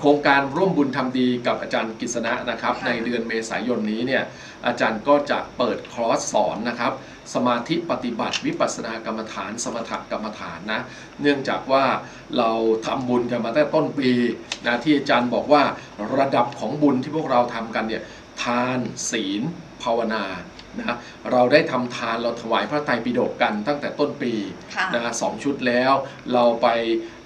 โครงการร่วมบุญทำดีกับอาจารย์กฤษณะนะครับค่ะในเดือนเมษายนนี้เนี่ยอาจารย์ก็จะเปิดคอร์สสอนนะครับสมาธิปฏิบัติวิปัสสนากรรมฐาน สมถกรรมฐานนะเนื่องจากว่าเราทำบุญกันมาตั้งแต่ต้นปีนะที่อาจารย์บอกว่าระดับของบุญที่พวกเราทำกันเนี่ยทานศีลภาวนา นะเราได้ทำทานเราถวายพระไตรปิฎกกันตั้งแต่ต้นปีค่ะนะฮะสองชุดแล้ว เราไป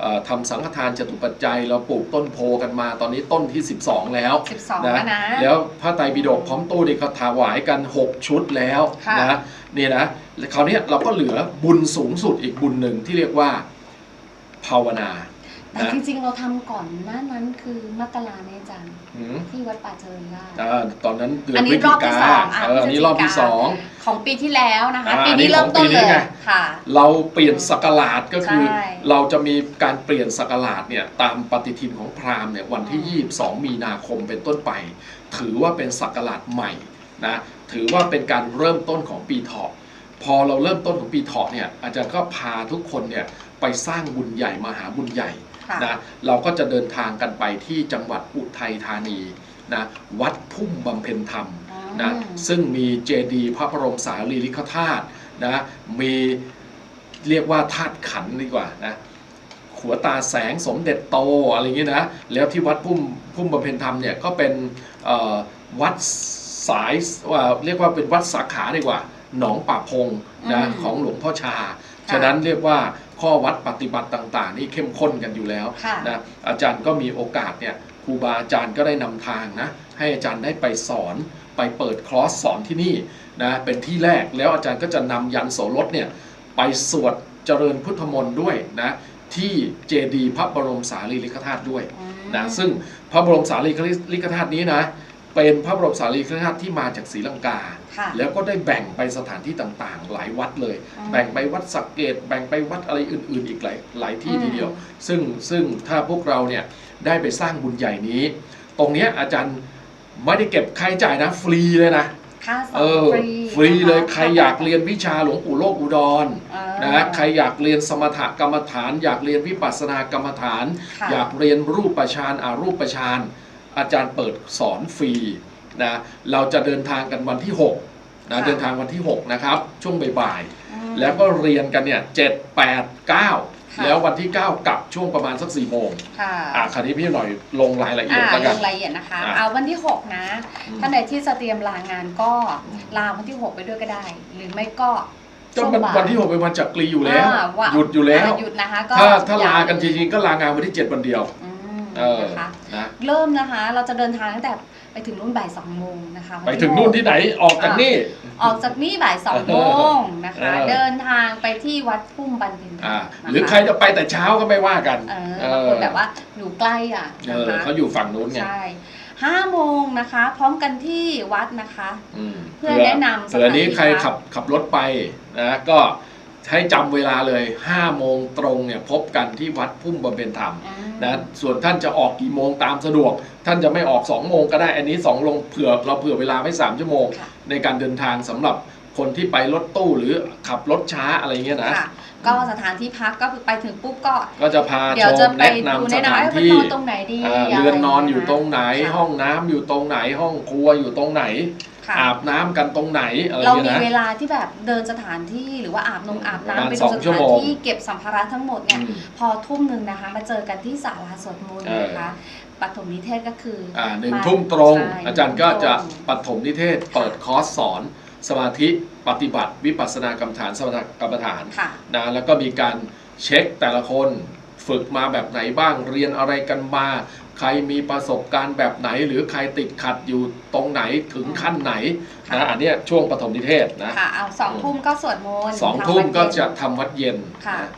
เอ่อทำสังฆทานจตุปัจจัย เราปลูกต้นโพกันมาตอนนี้ต้นที่ 12 แล้ว12แล้วนะแล้วพระไตรปิฎกพร้อมตู้นี่เขาถวายกัน 6 ชุดแล้วค่ะนะนี่นะแล้วคราวเนี้ยเราก็เหลือบุญสูงสุดอีกบุญหนึ่งที่เรียกว่าภาวนา แต่นะจริงๆ เราทำก่อนหน้านั้นคือมกราเนี่ยอาจารย์อืมที่วัดป่าเจริญราษฎร์อ่าตอนนั้นเดือนอันนี้พฤศจิรอบที่กาสองอะเอออันนี้รอบที่พฤศจิกาสองของปีที่แล้วนะคะอ่าปีอันนี้นี้เริ่มต้นของปีนี้เลยไงค่ะ เราเปลี่ยนสักราชก็คือใช่เราจะมีการเปลี่ยนสักราชเนี่ยตามปฏิทินของพราหมณ์เนี่ยวันที่ 22 มีนาคมเป็นต้นไป ถือว่าเป็นสักราชใหม่นะถือว่าเป็นการเริ่มต้นของปีเถาะพอเราเริ่มต้นของปีเถาะเนี่ยอาจารย์ก็พาทุกคนเนี่ยไปสร้างบุญใหญ่มาหาบุญใหญ่ค่ะ นะเราก็จะเดินทางกันไปที่จังหวัดอุทัยธานีนะวัดพุ่มบำเพ็ญธรรมนะอืมซึ่งมีเจดีย์พระบรมสารีริกธาตุนะมีเรียกว่าธาตุขันธ์ดีกว่านะขัวตาแสงสมเด็จโตอะไรอย่างนี้นะแล้วที่วัดพุ่มพุ่มบำเพ็ญธรรมเนี่ยก็เป็นเอ่อวัดสายว่าเรียกว่าเป็นวัดสาขาดีกว่า หนองป่าพงนะอืมของหลวงพ่อชา ฉะนั้นเรียกว่า ข้อวัดปฏิบัติต่าง ๆ นี่เข้มข้นกันอยู่แล้วค่ะนะอาจารย์ก็มีโอกาสเนี่ยครูบาอาจารย์ก็ได้นำทางนะให้อาจารย์ได้ไปสอนไปเปิดคลอร์สสอนที่นี่นะเป็นที่แรกแล้วอาจารย์ก็จะนำยันโสรถเนี่ยไปสวดเจริญพุทธมนต์ด้วยนะที่เจดีย์พระบรมสารีริกธาตุด้วยอืมนะซึ่งพระบรมสารีริกธาตุนี้นะ เป็นพระบรมสารีริกธาตุที่มาจากศรีลังกา ค่ะ แล้วก็ได้แบ่งไปสถานที่ต่างๆ หลายวัดเลย อืมแบ่งไปวัดสักเกต แบ่งไปวัดอะไรอื่น ๆ อีกหลายหลายที่อืม ทีเดียว ซึ่งซึ่งถ้าพวกเราเนี่ยได้ไปสร้างบุญใหญ่นี้ ตรงเนี้ยอาจารย์ไม่ได้เก็บค่าใช้จ่ายนะ ฟรีเลยนะ ค่าสอเองอฟรีฟรีเลยนะะใครอยากเรียนวิชาหลวงปู่โลกอุดร เออนะใครอยากเรียนสมถกรรมฐาน อยากเรียนวิปัสสนากรรมฐาน ค่ะอยากเรียนรูปประชานอารูปประชาน อาจารย์เปิดสอนฟรีนะเราจะเดินทางกันวันที่6นะเดินทางวันที่ 6 นะครับ ช่วงบ่ายๆอืมแล้วก็เรียนกันเนี่ยเจ็ดแปดเก้าค่ะ แล้ววันที่ 9 กลับช่วงประมาณสัก4โมงค่ะอะคราวนี้พี่หน่อยลงรายละเอียดอ่าแล้วลกัน งรายละเอียดนะคะ อะเอาวันที่ 6 นะอืมท่านใดที่จะเตรียมลางานก็อืม ลาวันที่ 6 ไปด้วยก็ได้ หรือไม่ก็ก็ช่วงมันบ่ายวันที่ 6 เป็นวันจักรีอยู่แล้ว อ่าว่าหยุดอยู่แล้วอ่าหยุดนะคะก็ถ้าถ้าลากันจยริงๆก็ลางานวันที่ 7 วันเดียว อืมเออ นะคะ นะ เริ่มนะคะ เราจะเดินทางตั้งแต่ไปถึงนู่นบ่ายสองโมงนะคะวัไปถึงนู่นที่ไหนออกจากนี่ ออกจากนี่บ่ายสองโมงนะคะ เออ เดินทางไปที่วัดพุ่มบันเพ็ญธรรอ่ามนะะหรือใครจะไปแต่เช้าก็ไม่ว่ากันเออเออบางคนแบบว่าอยู่ใกล้อะเอนะอคะเขาอยู่ฝั่งนู้นไงใช่ห้าโมงนะคะ พร้อมกันที่วัดนะคะ อืมเพื่อแนะนำสถานที่ เผื่อนี้ใครพักขับขับรถไปนะก็ ให้จำเวลาเลย5โมงตรงเนี่ยพบกันที่วัดพุ่มบำเพ็ญธรรมอืมนะส่วนท่านจะออกกี่โมงตามสะดวก ท่านจะไม่ออก 2 โมงก็ได้อันนี้ 2 ลงเผื่อเราเผื่อเวลาไว้ 3 ชั่วโมงค่ะในการเดินทางสำหรับคนที่ไปรถตู้หรือขับรถช้าอะไรเงี้ยนะค่ะก็สถานที่พักก็คือไปถึงปุ๊บก็ ก็จะพาเดี๋ยวชจะมไปแนะดูนำสแนะนำถานให้ไปที่นอนตรงไหนดีอ่าะเรือนนอนอยู่ะตรงไหนค่ะห้องน้ำอยู่ตรงไหนห้องครัวอยู่ตรงไหน ค่ะอาบน้ำกันตรงไหนอะไรเราเงี้ยมีนะเวลาที่แบบเดินสถานที่หรือว่าอาบนงอาบประมาณน้ำไปสดูองสชั่วถาโมนงที่เก็บสัมภาระทั้งหมดเนี่ย อืม พอทุ่มหนึ่งนะคะ มาเจอกันที่ศาลาสวดมนต์เออนะคะปฐมนิเทศก็คืออ อ่าหนึ่งมาทุ่มตรง ใช่อาจารย์ก็จะหนึ่งทุ่มปฐมนิเทศ เปิดคอร์สสอน สมาธิปฏิบัติ วิปัสสนากรรมฐานสมถกรรมฐานค่ะ นะแล้วก็มีการเช็คแต่ละคนฝึกมาแบบไหนบ้างเรียนอะไรกันมา ใครมีประสบการณ์แบบไหน หรือใครติดขัดอยู่ตรงไหนถึงขั้นไหนค่ะนะอันเนี้ยช่วงปฐมนิเทศนะค่ะเอาสองทุ่มก็สวดมนต์สองทำทุ่มวัดก็เย็นจะทำวัดเย็นค่ะนะ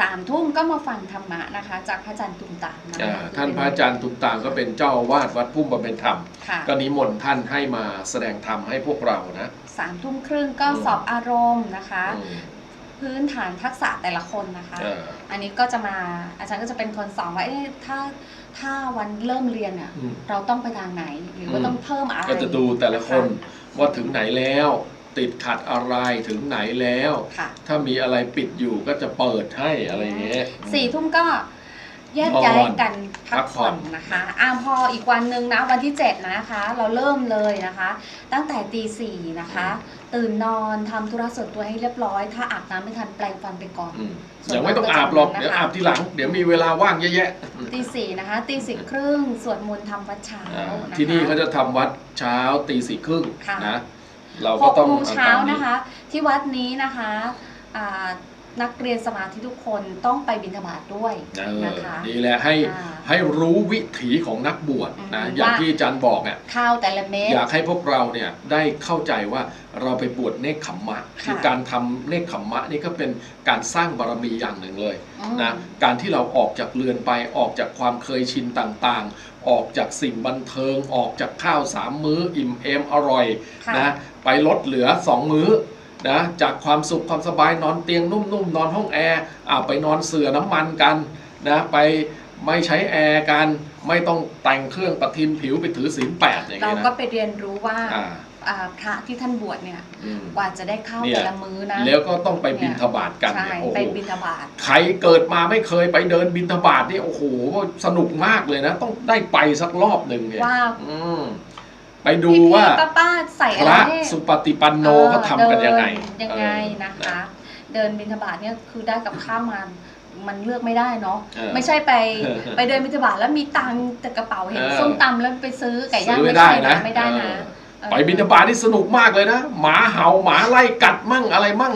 สามทุ่มก็มาฟังธรรมะนะคะ จากพระอาจารย์ตุมตามนะอ่าคะท่านพระอาจารย์ตุมตามก็เป็นเจ้าอาวาสวัดพุ่มบำเพ็ญธรรมค่ะก็นิมนต์ท่านให้มาแสดงธรรมให้พวกเรานะสามทุ่มครึ่งก็อืมสอบอารมณ์นะคะอืมพื้นฐานทักษะแต่ละคนนะคะเอออันนี้ก็จะมาอาจารย์ก็จะเป็นคนสอนว่าเอ๊ะถ้า ถ้าวันเริ่มเรียนเนี่ยอืม เราต้องไปทางไหน หรือว่าอืมต้องเพิ่มอะไรก็จะดูแต่ละคนว่าถึงไหนแล้ว ติดขัดอะไรถึงไหนแล้ว ค่ะถ้ามีอะไรปิดอยู่ก็จะเปิดให้อะไรอย่างเงี้ย สี่ทุ่มก็ แยกย้ายนอนกันพัพักกผ่ผ่ออนนนะคะอ่าพออีกวันหนึ่งนะวันที่ 7 นะคะ เราเริ่มเลยนะคะ ตั้งแต่ตีสี่นะคะ ตื่นนอนทำธุระส่วนตัวให้เรียบร้อย ถ้าอาบน้ำไม่ทันแปรงฟันไปก่อนอืมส่วนยังไม่ต้องอาบหรอกนะคะเดี๋ยวอาบทีหลัง เดี๋ยวมีเวลาว่างเยอะแยะตีสี่นะคะตีสี่ครึ่งสวดมนต์ทำวัดเช้าอ่านะคะที่นี่เขาจะทำวัดเช้าตีสี่ครึ่งค่ะนะเราหก็กต้องโมงเช้าอตมนะคะ ที่วัดนี้นะคะอ่า นักเรียนสมาธิทุกคนต้องไปบิณฑบาตด้วยเออนะคะนี่แหละให้อ่าให้รู้วิถีของนักบวชนะอืมอย่างว่าที่อาจารย์บอกเนี่ยข้าวแต่ละเม็ดอยากให้พวกเราเนี่ยได้เข้าใจว่าเราไปบวชเนคขมมะค่ะคือการทำเนคขมมะนี่ก็เป็นการสร้างบารมีอย่างหนึ่งเลยอืมนะการที่เราออกจากเรือนไปออกจากความเคยชินต่างๆ ออกจากสิ่งบันเทิง ออกจากข้าวสามมื้ออิ่มเอมอร่อยค่ะนะไปลดเหลือสองมื้อ นะจากความสุขความสบายนอนเตียงนุ่มๆนอนห้องแอร์อ่าไปนอนเสื่อน้ำมันกันนะไปไม่ใช้แอร์กันไม่ต้องแต่งเครื่องประทินผิวไปถือศีลแปดอย่างเราเงี้ยก็นะไปเรียนรู้ว่าอ่าอ่าพระที่ท่านบวชเนี่ยอืมกว่าจะได้ข้าวเนี่ยแต่ละมื้อนะแล้วก็ต้องไปบินทบาทกันใช่เนี่ยโอ้ไปโหบิณฑบาตใครเกิดมาไม่เคยไปเดินบินทบาทนี่โอ้โหสนุกมากเลยนะ ต้องได้ไปสักรอบหนึ่งเนี่ยว่าอืม ไปดูพี่ๆว่าป้าๆใส่พอะไรระให้สุปฏิปันโนเขาทำกันยังไงเดินยังไงเออนะคะ เดินบิณฑบาตเนี่ยคือได้กับข้าวมามันเลือกไม่ได้เนาะเออ ไม่ใช่ไปไปเดินบิณฑบาตแล้วมีตังค์แต่กระเป๋าเห็นเออ ส้มตำแล้วไปซื้อไก่ย่างซื้อไม่ไม่ได้ใช่นะนะไม่ได้นะเออเออไปบินทบาทนี่สนุกมากเลยนะ หมาเห่าหมาไล่กัดมั่งอะไรมั่ง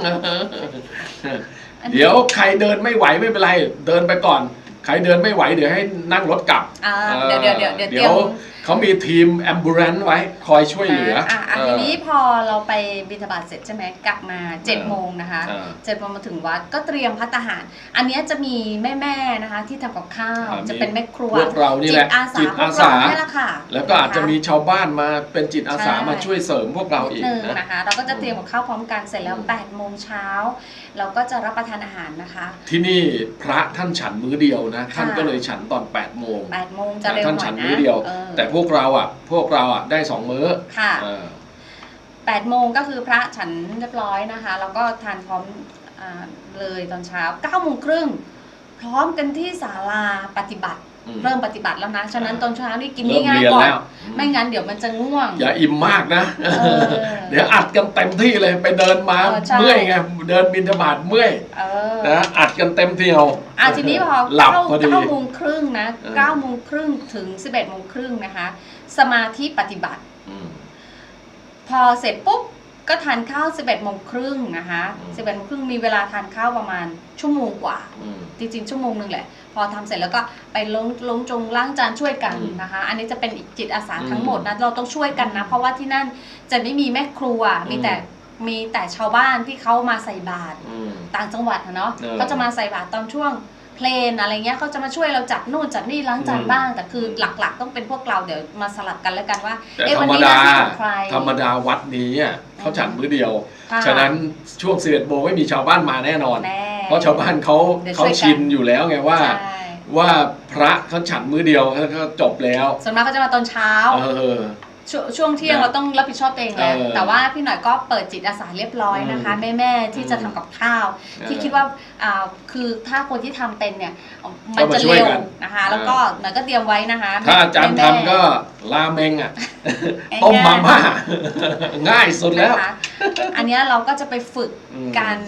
อันนี้เดี๋ยวใครเดินไม่ไหวไม่เป็นไร เดินไปก่อน ใครเดินไม่ไหวเดี๋ยวให้นั่งรถกลับอ่าเดี๋ยวเดี๋ยวเดี๋ยวเดี๋ยวเตรีเดี๋ยยวม เขามีทีมแอมบูเรนไว้คอยช่วยเหลือนะอะอะเอทีอ นี้พอเราไปบิณฑบาตเสร็จใช่ไหมกลับมาเจ็ดเออโมงนะคะเออเจ็ดโมงมาถึงวัดก็เตรียมพัตตาหาร อันเนี้ยจะมีแม่ๆนะคะ ที่ทำกับข้าว อ่ามีจะเป็นแม่ครัวพวกเรานี่แหละจิตอาสาจิตพวอากเราสาเนี่ยแหละค่ะแล้วก็อาจจะมีนค ชาวบ้านมาเป็นจิตอาสาใช่ มาช่วยเสริมพวกเรานิดอีกนึงนะ นะคะเราก็จะเตรียมกับข้าวพร้อมกันเสร็จแล้วอืม 8ปดโมงเช้าเราก็จะรับประทานอาหารนะคะที่นี่พระท่านฉันมื้อเดียวนะ ท่านค่ะก็เลยฉันตอน8ปดโมง 8ปดโมงจะเร็วหท่านน่อฉัยนนะมื้อเดียวออ แต่พวกเราอะ พวกเราอะได้สองมื้อค่ะเออ8ปดโมงก็คือพระฉันเรียบร้อยนะคะ แล้วก็ทานพร้อมอาเลยตอนเช้า9ก้าโมงครึ่งพร้อมกันที่ศาลาปฏิบัติอืม เริ่มปฏิบัติแล้วนะ ฉะนั้นอ่าตอนเช้านี่กินเริ่มง่ายเรียนๆก่อนแล้วไม่งั้นเดี๋ยวมันจะง่วง อย่าอิ่มมากนะเออเดี๋ยวอัดกันเต็มที่เลยไปเดินมาเออใช่เมื่อยไงเดินบินธบาตเมื่อยเออนะอัดกันเต็มที่เอาอะทีนี้พอหลับเก้าพอดีเก้าโมงครึ่งนะเออเก้าโมงครึ่งถึงสิบเอ็ดโมงครึ่งนะคะ สมาธิปฏิบัติอืมพอเสร็จปุ๊บก็ทานข้าว 11โมงครึ่งนะคะอืม11โมงครึ่งมีเวลาทานข้าวประมาณชั่วโมงกว่าอืมจริงๆ ชั่วโมงหนึ่งแหละ พอทำเสร็จแล้วก็ไปล้งล้งจงล้างจานช่วยกันอืมนะคะ อันนี้จะเป็นอีกจิตอาสาอืมทั้งหมดนะเราต้องช่วยกันนะ เพราะว่าที่นั่นจะไม่มีแม่ครัวมีอืมแต่มีแต่ชาวบ้านที่เขามาใส่บาตรอืมต่างจังหวัดนะเนาะเออก็จะมาใส่บาตรตอนช่วงเพลนอะไรเงี้ยเขาจะมาช่วยเราจัดนู่นจัดนี่ล้างจานอืมบ้าง แต่คือหลักๆ ต้องเป็นพวกเราเดี๋ยวมาสลับกันแล้วกันว่าแต่เอ๊ะธรวันรมนี้หดาน้าที่ของใครธรรมดาวัดนี้อะเขาฉันมื้อเดียวค่ะฉะนั้นช่วงสิบเอ็ดโมงไม่มีชาวบ้านมาแน่นอนแน่ เพราะชาวบ้านเขาเดี๋ยวเขาช่วยกัน ชินอยู่แล้วไงว่า ใช่ว่าพระเขาฉันมื้อเดียวเขาก็จบแล้วส่วนมากก็จะมาตอนเช้า เออช่วงช่วงเที่ยงนะเราต้องรับผิดชอบตัวเองแล้วเออแต่ว่าพี่หน่อยก็เปิดจิตอาสาเรียบร้อยนะคะอืมแม่แม่ๆที่จะอืมทำกับข้าว เออที่คิดว่าอ่าคือถ้าคนที่ทำเป็นเนี่ยก็มันมาจะช่วยเร็วกันนะคะ แล้วก็หน่อยก็เตรียมไว้นะคะถ้าอาจารย์แม่ทำก็ราเมงอะง่ายๆต้มมาม่าง่ายสุดแล้ว นะคะอันเนี้ยเราก็จะไปฝึกอืมการ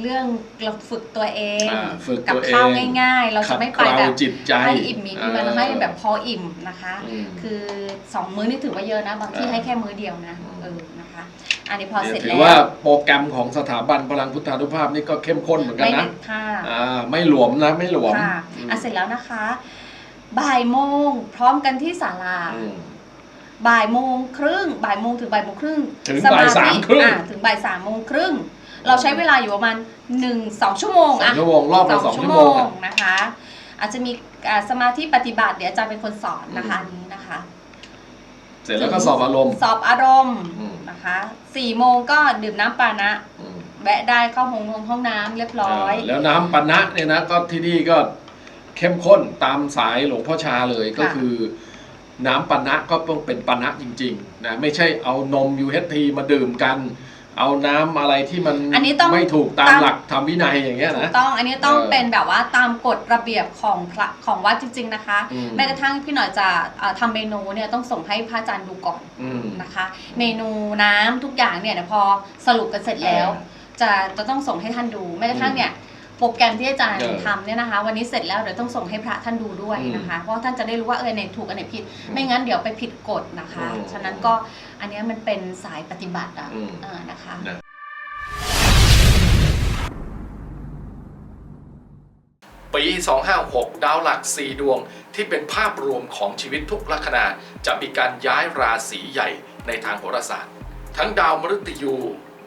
เรื่องเราฝึกตัวเองอ่าฝึกกับตัวเองข้าวง่ายๆ เราขัจะดไม่เกไปลาแบบจิตใจให้อิ่มมีที่มันเออให้แบบพออิ่มนะคะ อืมคือสองมื้อนี่ถือว่าเยอะนะบางที่เออให้แค่มื้อเดียวนะอืม เออนะคะ อันนี้พอเสร็จถืแล้อวว่าโปรแกรมของสถาบันพลังพุทธานุภาพนี่ก็เข้มข้นเหมือนกันไม่นะได้ค่ะอ่าไม่หลวมนะไม่หลวมค่ะอืมอะเสร็จแล้วนะคะ บ่ายโมงพร้อมกันที่ศาลา อืม บ่ายโมงครึ่งบ่ายโมงถึงบ่ายโมงครึ่งถึงบ่ายสามครึ่ง อะถึงบ่ายสามโมงครึ่ง เราใช้เวลาอยู่ประมาณหนึ่งสองชั่วโมงสองอะชั่วโมงรอบละสองชั่วโมงอะนะคะ อาจจะมีอ่าสมาธิปฏิบัติเดี๋ยวอาจารย์เป็นคนสอนนะคะอืมอันนี้นะคะ เสร็จแล้วก็สอบอารมณ์สอบอารมณ์อืมนะคะสี่โมงก็ดื่มน้ำปานะอืมแวะได้เข้าห้องนงห้องน้ำเรียบร้อยาแล้วน้ำปานะเนี่ยนะก็ที่นี่ก็เข้มข้นตามสายหลวงพ่อชาเลยก็คือน้ำปานะก็ต้องเป็นปานะจริงๆนะไม่ใช่เอานม UHT มาดื่มกัน เอาน้ำอะไรที่มันอันนี้ต้องไม่ถูกตามตาม หลักธรรมวินัยอย่างเงี้ยถูนะ กต้องอันนี้ต้องเออเป็นแบบว่าตามกฎระเบียบของพระของวัดจริง ๆนะคะ อืม แม้กระทั่งพี่หน่อยจะเอ่อทำเมนูเนี่ยต้องส่งให้พระอาจารย์ดูก่อนอืม นะคะ เมนูน้ำทุกอย่างเนี่ยเดี๋ยวพอสรุปกันเสร็จแล้ว จะจะต้องส่งให้ท่านดูแม้กระทั่งเนี่ย โปรแกรมที่อาจารย์เออทำเนี่ยนะคะ วันนี้เสร็จแล้วเดี๋ยวต้องส่งให้พระท่านดูด้วยนะคะ เพราะท่านจะได้รู้ว่าเออไหนถูกอันไหนผิด ไม่งั้นเดี๋ยวไปผิดกฎนะคะ อืมฉะนั้นก็อันเนี้ยมันเป็นสายปฏิบัติอะอืม เออนะคะ นะปี 256 ดาวหลัก 4 ดวงที่เป็นภาพรวมของชีวิตทุกลัคนาจะมีการย้ายราศีใหญ่ในทางโหราศาสตร์ ทั้งดาวมฤตยู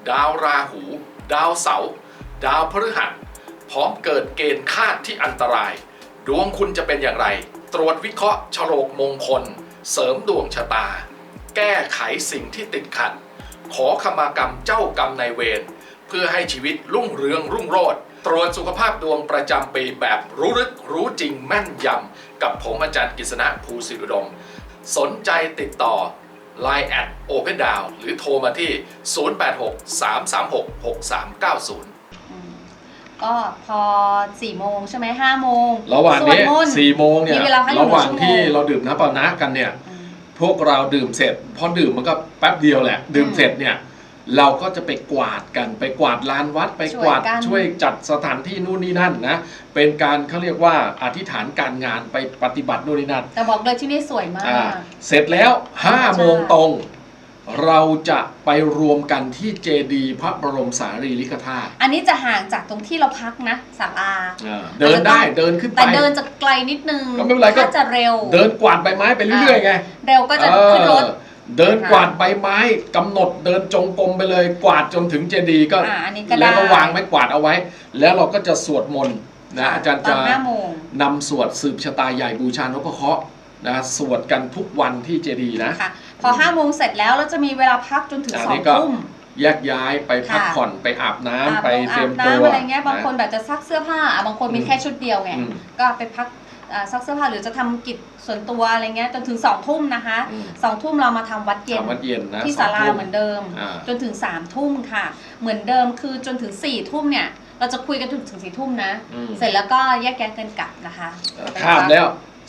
ดาวราหู ดาวเสาร์ดาวพฤหัสพ ร้อมเกิดเกณฑ์คาดที่อันตราย ดวงคุณจะเป็นอย่างไร ตรวจวิเคราะห์ฉลกมงคล เสริมดวงชะตา แก้ไขสิ่งที่ติดขัด ขอขมากรรมเจ้ากรรมนายเวรเพื่อให้ชีวิตรุ่งเรืองรุ่งโรจน์ตรวจสุขภาพดวงประจำปีแบบรู้ลึกรู้จริงแม่นยำ กับผมอาจารย์กฤษณะภูสิรดม สนใจติดต่อ Line แอด Open d o w n หรือโทรมาที่ 086-336-6390 ก็พอสี่โมงใช่ไหมห้าโมงระหว่างสวดนี้มนต์4โมงเนี่ยมีเวลาพักอยู่ระหว่างหนึ่งชั่วโมงที่เราดื่มน้ำเปล่านะกันเนี่ยอืมพวกเราดื่มเสร็จพอดื่มมันก็แป๊บเดียวแหละ ดื่มเสร็จเนี่ยเราก็จะไปกวาดกันไปกวาดลานวัดไปกวาดช่วยกันช่วยจัดสถานที่นู่นนี่นั่นนะเป็นการเขาเรียกว่าอธิษฐานการงานไปปฏิบัตินู่นนี่นั่นแต่บอกเลยที่นี่สวยมาก อ่าเสร็จแล้ว5โมงตรง เราจะไปรวมกันที่เจดีย์พระบรมสารีริกธาตุอันนี้จะห่างจากตรงที่เราพักนะศาลาอ่าเดินได้เดินขึ้นไป แต่เดินจะไกลนิดนึงก็ไม่เป็นไรก็ ถ้าจะเร็ว เดินกวาดใบไม้ไปเรื่อยๆไงเร็วก็จะขึ้นรถ เออเดินกวาดใบไม้กำหนดเดินจงกรมไปเลย กวาดจนถึงเจดีย์ก็ อ่าอันนี้ก็ได้ แล้วก็วางไม้กวาดเอาไว้ แล้วเราก็จะสวดมนต์นะอาจารย์ตจะอนห้าโมงนำสวดสืบชะตาใหญ่บูชานพเคราะห์ นะสวดกันทุกวันที่เจดีย์นะค่ะพอห้าโมงเสร็จแล้วเราจะมีเวลาพักจนถึงอันสอนี้งก็ทุ่มแยกย้ายไปพักค่ะผ่อนไปอาบน้ำอาบไปน้ำเตรียมอาบตัวน้ำอะไรเงี้ยบางะคนแบบจะซักเสื้อผ้าอะบางคนมีอืมแค่ชุดเดียวไงอืมก็ไปพักอ่าซักเสื้อผ้าหรือจะทำกิจส่วนตัวอะไรเงี้ยจนถึงสองทุ่มนะคะอืมสองทุ่มเรามาทำวัดเย็นทำวัดเย็นนะที่ศาลาสงทุ่เหมือนเดิมอ่าจนถึงสามทุ่มค่ะ เหมือนเดิมคือจนถึงสี่ทุ่มเนี่ยเราจะคุยกันถึงถึงสี่ทุ่มนะอืมเสร็จแล้วก็แยกย้ายกันกลับนะคะข้ามแล้ว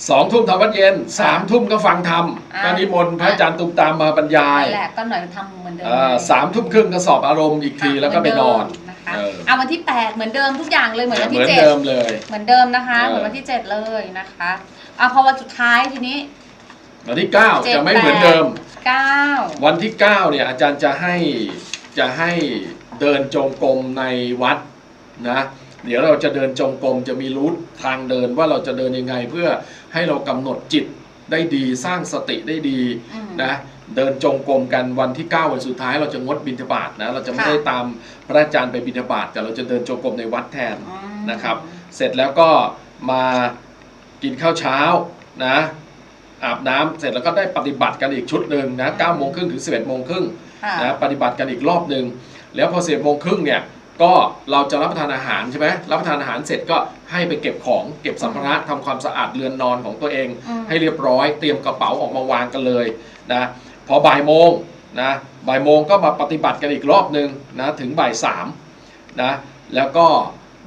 สองทุ่มทำวัดเย็นสามทุ่มก็ฟังธรรมอ่า ก็นิมนต์พระอาจารย์ตุมตามมาบรรยายนั่นแหละก็หน่อยทำเหมือนเดิมอ่าสามทุ่มครึ่งก็สอบอารมณ์อีกทีแล้วก็ไปนอน เหมืเดิมนะคะเออ เอาวันที่แปดเหมือนเดิมทุกอย่างเลยเหมือนวันเหมืที่อนเจ็ดเดิมเลย เหมือนเดิมนะคะ เออ เหมือนวันที่เจ็ดเลยนะคะเอาพอวันสุดท้ายทีนี้วันที่เก้าเจ็ดจะไม่แปดเหมือนเดิมเก้าวันที่เก้าเนี่ยอาจารย์จะให้จะให้เดินจงกรมในวัดนะ เดี๋ยวเราจะเดินจงกรมจะมีรูททางเดินว่าเราจะเดินยังไง เพื่อให้เรากำหนดจิตได้ดีสร้างสติได้ดีอืมนะเดินจงกรมกันวันที่ 9 วันสุดท้ายเราจะงดบิณฑบาตนะเราจะไม่ค่ะได้ตามพระอาจารย์ไปบิณฑบาตแต่เราจะเดินจงกรมในวัดแทนอืมนะครับ เสร็จแล้วก็มากินข้าวเช้านะอาบน้ำเสร็จแล้วก็ได้ปฏิบัติกันอีกชุดหนึ่งนะ9โมงครึ่งถึง11โมงครึ่งค่ะนะปฏิบัติกันอีกรอบหนึ่งแล้วพอ11โมงครึ่งเนี่ย ก็เราจะรับประทานอาหารใช่ไหมรับประทานอาหารเสร็จก็ให้ไปเก็บของเก็บสัมภาระทำความสะอาดเรือนนอนของตัวเองอืมให้เรียบร้อย เตรียมกระเป๋าออกมาวางกันเลยนะพอบ่ายโมงนะบ่ายโมงก็มาปฏิบัติกันอีกรอบหนึ่งนะถึงบ่ายสามนะแล้วก็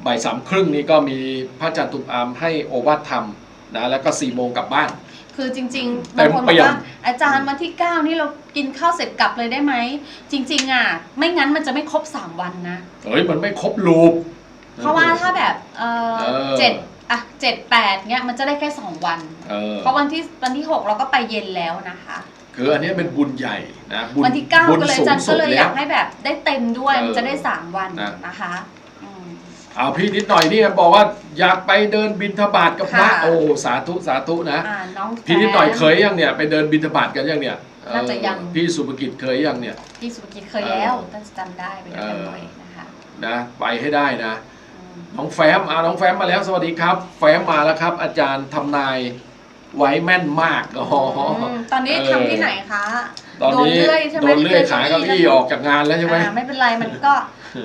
บ่ายสามครึ่งนี้ก็มีพระอาจารย์ตุมอามให้โอวาทธรรมนะแล้วก็สี่โมงกลับบ้าน คือจริงๆเต็บางมคนบเปี่อกยมว่าอาจารย์วันที่9นี่เรา กินข้าวเสร็จกลับเลยได้ไหม จริง ๆ อะ ไม่งั้นมันจะไม่ครบ 3 วันนะ เฮ้ยมันไม่ครบลูป เพราะว่าถ้าแบบเออเออ เจ็ดอะเจ็ดแปดเนี้ยมันจะได้แค่ 2 วัน เออเพราะวันที่วันที่ 6 เราก็ไปเย็นแล้วนะคะ คืออันนี้เป็นบุญใหญ่นะบุญวันที่9บุญก็เลยสูอาจางรย์สุก็ดเลยอแล้ยาว กให้แบบได้เต็มด้วยเออมันจะได้ 3 วันนะ นะคะอืม เอาพี่นิดหน่อยนี่บอกว่าอยากไปเดินบินทบาทกับพระค่ะ โอ้สาธุสาธุนะ อ่าน้องพี่นิดหน่อยแฟเคยยังเนี่ยไปเดินบินทบาทกันยังเนี่ย น่าจะยัง เออพี่สุภกิจเคยยังเนี่ย พี่สุภกิจเคยแล้วถ้าจำได้ไปด้วยกันบ่อยนะคะนะไปให้ได้นะอืมน้องแฟมอ่าน้องแฟมมาแล้วสวัสดีครับ แฟมมาแล้วครับ อาจารย์ทำนายไว้แม่นมากอ๋อมตอนนี้เออทำที่ไหนคะ ตอนนี้โดนเลื่อยใช่ไหม โดนเลื่อยขาเก้าอี้ออกจากงานแล้วใช่ไหมอ่าไม่เป็นไรมันก็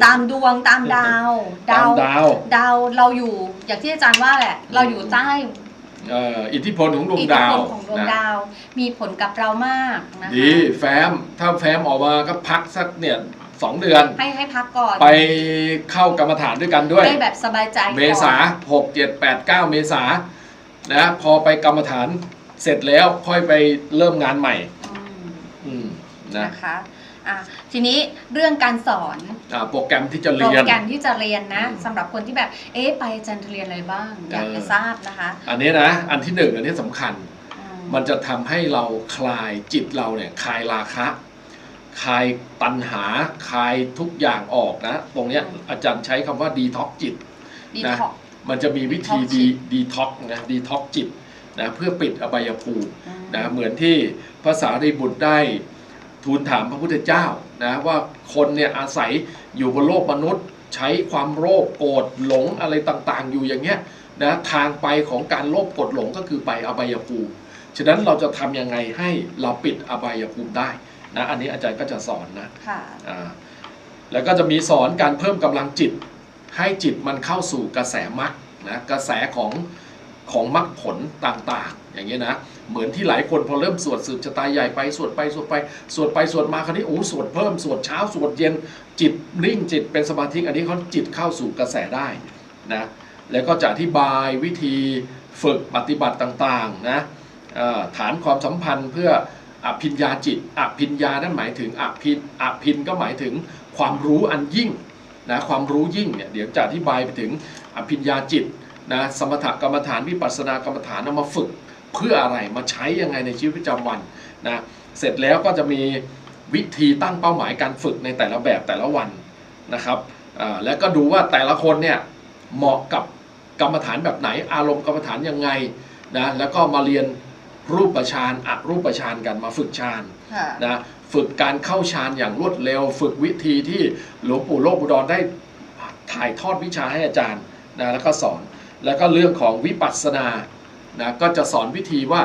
ตามดวงตามดาว ตามดาว ดาวเราอยู่อย่างที่อาจารย์ว่าแหละ เราอยู่ใต้ เอ่ออิทธิพลของดวงอิทธิดาพวลของดวงนะดาว มีผลกับเรามากนะคะดีแฟมถ้าแฟมออกมาก็พักสักเนี่ยสองเดือน ให้ให้พักก่อนไปเข้ากรรมฐานด้วยกันด้วยให้แบบสบายใจก่อน เมษาหกเจ็ดแปดเก้าเมษานะพอไปกรรมฐานเสร็จแล้วค่อยไปเริ่มงานใหม่อืมอืมนะนะคะ อะทีนี้เรื่องการสอนอ่าโปรแกรมที่จะโปรเรียน แกรมที่จะเรียนนะอืม สำหรับคนที่แบบเอ๊ะไปอาจันทร์เรียนอะไรบ้าง อยากเออจะทราบนะคะอันนี้นะอันที่หนึ่งอันนี้สำคัญ อืมันจะทำให้เราคลายจิตเราเนี่ยคลายราคะคลายตัณหาคลายทุกอย่างออกนะ ตรงเนี้ยอาจารย์ใช้คำว่าดีท็อกจิต ดีนะ ท็อกมันจะมีวิธี Detox ดีดีท็อกนะดีท็อกจิตนะเพื่อปิดอบายภูมิอืม นะเหมือนที่ภาษารีบุตรได้ ทูลถามพระพุทธเจ้านะว่าคนเนี่ยอาศัยอยู่บนโลกมนุษย์ ใช้ความโลภโกรธหลงอะไรต่างๆ อยู่อย่างเงี้ยนะทางไปของการโลภโกรธหลงก็คือไปอบายภูมิฉะนั้นเราจะทำยังไงให้เราปิดอบายภูมิได้นะอันนี้อาจารย์ก็จะสอนนะค่ะอ่าแล้วก็จะมีสอนการเพิ่มกำลังจิต ให้จิตมันเข้าสู่กระแสมรรคนะกระแสของของมรรคผลต่างๆ อย่างเงี้ยนะ เหมือนที่หลายคนพอเริ่มสวดสืบชะตาใหญ่ไปสวดไปสวดไปสวดไปสวดมาคราวนี้โอ้สวดเพิ่มสวดเช้าสวดเย็นจิตนิ่งจิตเป็นสมาธิอันนี้เขาจิตเข้าสู่กระแสได้นะแล้วก็จะอธิบายวิธีฝึกปฏิบัติต่างๆนะฐานความสัมพันธ์เพื่ออภิญญาจิตอภิญญานั่นหมายถึงอภินอภินก็หมายถึงความรู้อันยิ่งนะความรู้ยิ่งเนี่ยเดี๋ยวจะอธิบายไปถึงอภิญญาจิตนะสมถกรรมฐานวิปัสสนากรรมฐานเอามาฝึก เพื่ออะไรมาใช้ยังไงในชีวิตประจำวันนะเสร็จแล้วก็จะมีวิธีตั้งเป้าหมายการฝึกในแต่ละแบบแต่ละวันนะครับอ่าแล้วก็ดูว่าแต่ละคนเนี่ยเหมาะกับกรรมฐานแบบไหน อารมณ์กรรมฐานยังไงนะแล้วก็มาเรียนรูปฌานอรูปฌานกันมาฝึกฌานค่ะนะฝึกการเข้าฌานอย่างรวดเร็ว ฝึกวิธีที่หลวงปู่โลกอุดรได้ถ่ายทอดวิชาให้อาจารย์นะแล้วก็สอน แล้วก็เรื่องของวิปัสสนา นะก็จะสอนวิธีว่า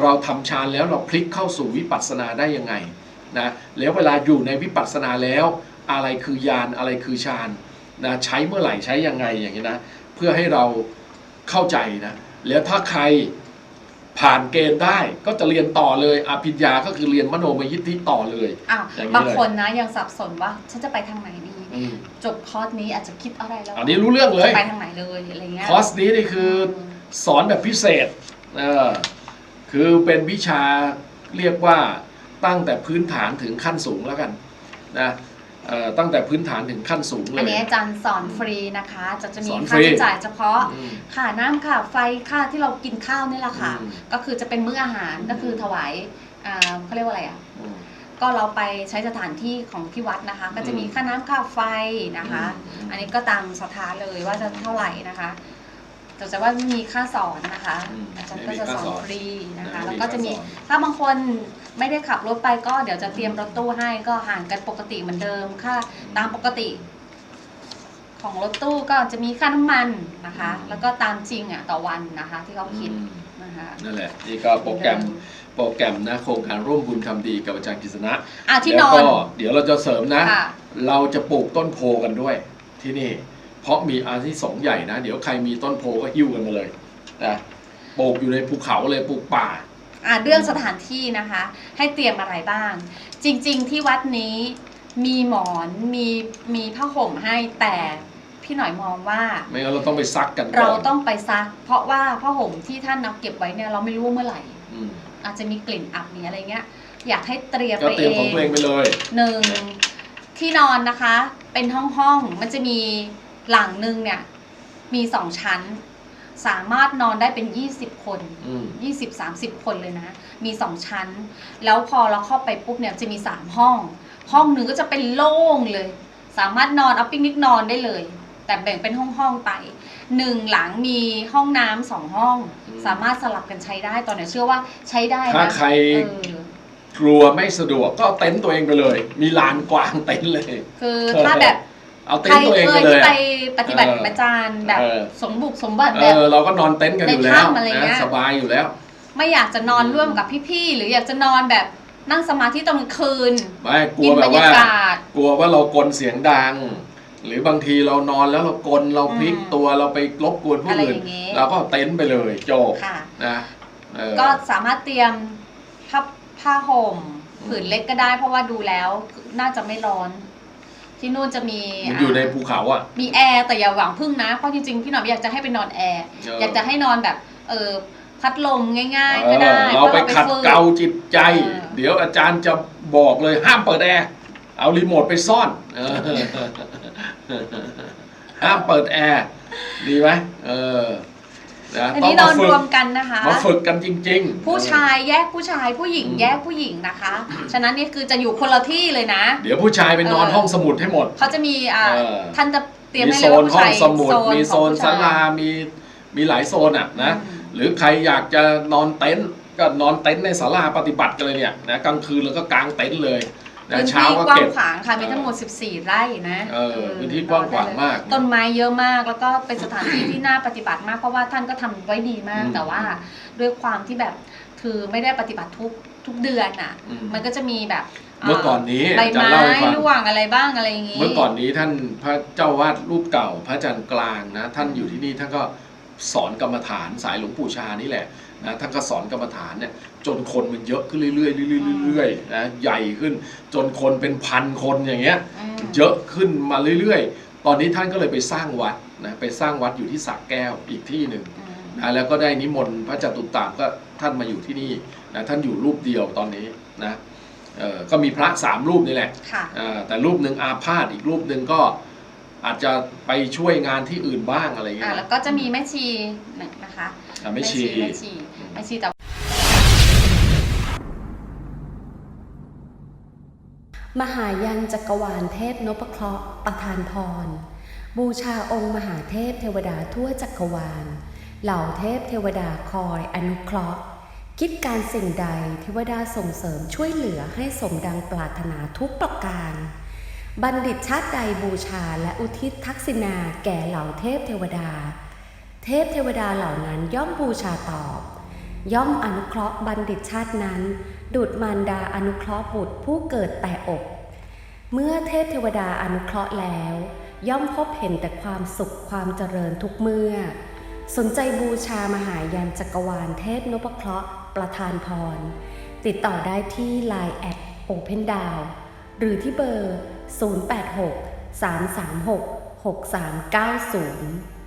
เราทำฌานแล้วเราพลิกเข้าสู่วิปัสสนาได้ยังไงนะแล้วเวลาอยู่ในวิปัสสนาแล้วอะไรคือญาณอะไรคือฌานนะใช้เมื่อไหร่ใช้ยังไงอย่างนี้นะเพื่อให้เราเข้าใจนะแล้วถ้าใครผ่านเกณฑ์ได้ก็จะเรียนต่อเลยอภิญญาก็คือเรียนมโนมยิทธิต่อเลยอ้าวอย่างนี้บางเลยคนนะยังสับสนว่าฉันจะไปทางไหนดีอืมจบคอร์สนี้อาจจะคิดอะไรแล้ว อันนี้รู้เรื่องเลยจะไปทางไหนเลยอะไรเงี้ยคอร์สนี้นี่คือ สอนแบบพิเศษเออคือเป็นวิชาเรียกว่าตั้งแต่พื้นฐานถึงขั้นสูงแล้วกันนะเอ่อตั้งแต่พื้นฐานถึงขั้นสูงเลอันยนี้อาจารย์สอนฟรีนะคะ จะจะมีสอนฟค่ารีใช้จ่ายเฉพาะอืมค่าน้ำค่าไฟค่าที่เรากินข้าวนี่แหละค่ะอืมก็คือจะเป็นมื้ออาหารก็คือถวายอ่าเขาเรียกว่าอะไรอะอืมก็เราไปใช้สถานที่ของที่วัดนะคะ ก็จะมีค่าน้ำค่าไฟนะคะอืมอันนี้ก็ตามสถานเลยว่าจะเท่าไหร่นะคะ แต่จะว่ามีค่าสอนนะคะอืมอาจารย์ไม่ก็มีจะค่าสสออนนฟรีนะคะ ไม่มีแล้วก็จะมีค่าสอนถ้าบางคนไม่ได้ขับรถไปก็เดี๋ยวจะเตรียมรถตู้ให้ก็ห่างกันปกติเหมือนเดิมค่าตามปกติ ของรถตู้ก็จะมีค่าน้ำมันนะคะ แล้วก็ตามจริงอะต่อวันนะคะ ที่เขาคิดอืมนะคะนั่นแหละนี่ก็โปรแกรมโปรแกรมนะโครงการร่วมบุญทำดีกับอาจารย์กฤษณะอะที่นแล้วอนก็เดี๋ยวเราจะเสริมนะ ค่ะ เราจะปลูกต้นโพกันด้วยที่นี่ เพราะมีอาที่สงส์ใหญ่นะ เดี๋ยวใครมีต้นโพก็หิ้วกันมาเลยนะปลูกอยู่ในภูเขาเลยปลูกป่าอะเรื่องสถานที่นะคะ ให้เตรียมอะไรบ้าง จริง ๆ ที่วัดนี้มีหมอนมีมีผ้าห่มให้แต่พี่หน่อยมองว่าไม่งั้นเราต้องไปซักกันก่เราอนต้องไปซัก เพราะว่าผ้าห่มที่ท่านเอาเก็บไว้เนี่ยเราไม่รู้ว่าเมื่อไหร่อืมอาจจะมีกลิ่นอับนี้อะไรเงี้ย อยากให้เตรียมก็ไปเตรียมของตัวเองไปเลยหนึ่งที่นอนนะคะ เป็นห้องห้องๆมันจะมี หลังหนึ่งเนี่ยมีสองชั้น สามารถนอนได้เป็น20คนอืม20 30คนเลยนะ มีสองชั้น แล้วพอเราเข้าไปปุ๊บเนี่ยจะมีสามห้อง ห้องหนึ่งก็จะเป็นโล่งเลย สามารถนอนเอาปิ้งนิกนอนได้เลย แต่แบ่งเป็นห้องห้องๆไปหนึ่งหลังมีห้องน้ำสองห้อง อืม สามารถสลับกันใช้ได้ตอนนี้เชื่อว่าใช้ได้ถ้านะใครเออ กลัวไม่สะดวกก็เอาเต็นท์ตัวเองไปเลย มีลานกว้างเต็นท์เลย คือถ้าแบบ เอาเต็ใคนรท์ตัวเองเคไปยเลที่ยไปอะ ปฏิบัติเออกับอาจารย์แบบเออ สมบุกสมบัติเอแบบ อเราก็นอนเต็นท์กันอยู่แล้ในวถ้ำอะไรเงี้นะย สบายอยู่แล้ว ไม่อยากจะนอนร่วมกับพี่ๆหรืออยากจะนอนแบบนั่งสมาธิตอนกลางคืน ไม่กลักิวนแบบบรรว่ายากาศกลัวว่าเรากลเสียงดัง หรือบางทีเรานอนแล้วเรากลเราพลิกอืมตัวเราไปรบกวนผู้อะไรอื่น อย่างงี้ เราก็เอาเต็นท์ไปเลยโจบค่ะ นะเออ ก็สามารถเตรียมผ้าผ้าห่มอืม ผืนเล็กก็ได้ เพราะว่าดูแล้วน่าจะไม่ร้อน ที่นู่นจะมีมันอยู่ในภูเขาอะ มีแอร์แต่อย่าหวังพึ่งนะ เพราะจริงๆ พี่หนอมอยากจะให้ไปนอนแอร์เอออยากจะให้นอนแบบเออพัดลมง่ายเอๆก็อได้เราไปขัดฝึเกลาจิตใจเออเดี๋ยวอาจารย์จะบอกเลยห้ามเปิดแอร์ เอารีโมทไปซ่อนเออห้ามเปิดแอร์ ดีไหมเออ นะอันต้องนี้นมาอนฝึรกวมกันนะคะ มาฝึกกันจริง ๆ ผู้ชายแยกผู้ชายผู้หญิงอืมแยกผู้หญิงนะคะ ฉะนั้นนี่คือจะอยู่คนละที่เลยนะ เดี๋ยวผู้ชายไปนอนเออห้องสมุดให้หมด เขาจะมีอ่าเออท่านจะเตรียมมีให้โซเลยว่านผู้ห้อชางยสมุด มีโซนของศาผู้ชลายมีมีหลายโซนอะนะอืมหรือใครอยากจะนอนเต็นท์ก็นอนเต็นท์ในศาลาปฏิบัติกันเลยเนี่ยนะกลางคืนแล้วก็กางเต็นท์เลย นะพื้นเช้าที่ก็กว้าเก็งบขวางค่ะมีทั้งหมด 14 ไร่นะเออพื้นที่กว้างขวางมากต้นไม้เยอะมากแล้วก็เป็นสถานที่ที่น่าปฏิบัติมากเพราะว่าท่านก็ทำไว้ดีมากอืมแต่ว่าด้วยความที่แบบคือไม่ได้ปฏิบัติทุกทุกเดือนอะ อืม มันก็จะมีแบบเมื่อก่อนนี้ใบจะไม้เล่าให้ฟัง ร่วงอะไรบ้างอะไรอย่างงี้ เมื่อก่อนนี้ท่านพระเจ้าวาดรูปเก่าพระอาจารย์กลางนะ ท่านอยู่ที่นี่ท่านก็สอนกรรมฐานสายหลวงปู่ชานี่แหละ นะท่านก็สอนกรรมฐานเนี่ยจนคนมันเยอะขึ้นเรื่อยๆเรื่อยๆเรื่อยๆนะใหญ่ขึ้น จนคนเป็นพันคนอย่างเงี้ยมเยอะขึ้นมาเรื่อยๆ ตอนนี้ท่านก็เลยไปสร้างวัดนะไปสร้างวัดอยู่ที่สระแก้วอีกที่หนึ่งอืมนะแล้วก็ได้นิมนต์พระจตุตามก็ท่านมาอยู่ที่นี่นะท่านอยู่รูปเดียวตอนนี้นะเออก็มีพระสามรูปนี่แหละค่ะอ่าแต่รูปหนึ่งอาพาธอีกรูปหนึ่งก็อาจจะไปช่วยงานที่อื่นบ้างอะไรเงี้อ่ายแล้วก็จะมีแม่ชีนะคะ อ่าไม่ชี แม่ชีแม่ชีแต่มหายันจักรวาลเทพนพเคราะห์ประทานพร บูชาองค์มหาเทพเทวดาทั่วจักรวาล เหล่าเทพเทวดาคอยอนุเคราะห์ คิดการสิ่งใดเทวดาส่งเสริมช่วยเหลือให้สมดังปรารถนาทุกประการ บัณฑิตชาติใดบูชาและอุทิศทักษิณาแก่เหล่าเทพเทวดา เทพเทวดาเหล่านั้นย่อมบูชาตอบ ย่อมอนุเคราะห์บัณฑิตชาตินั้น ดุดมารดาอนุเคราะห์บุตรผู้เกิดแต่อก เมื่อเทพเทวดาอนุเคราะห์แล้ว ย่อมพบเห็นแต่ความสุขความเจริญทุกเมื่อ สนใจบูชามหายันจักรวาลเทพนพเคราะห์ประทานพร ติดต่อได้ที่ Line แอด Open d o w n หรือที่เบอร์ 086 336 6390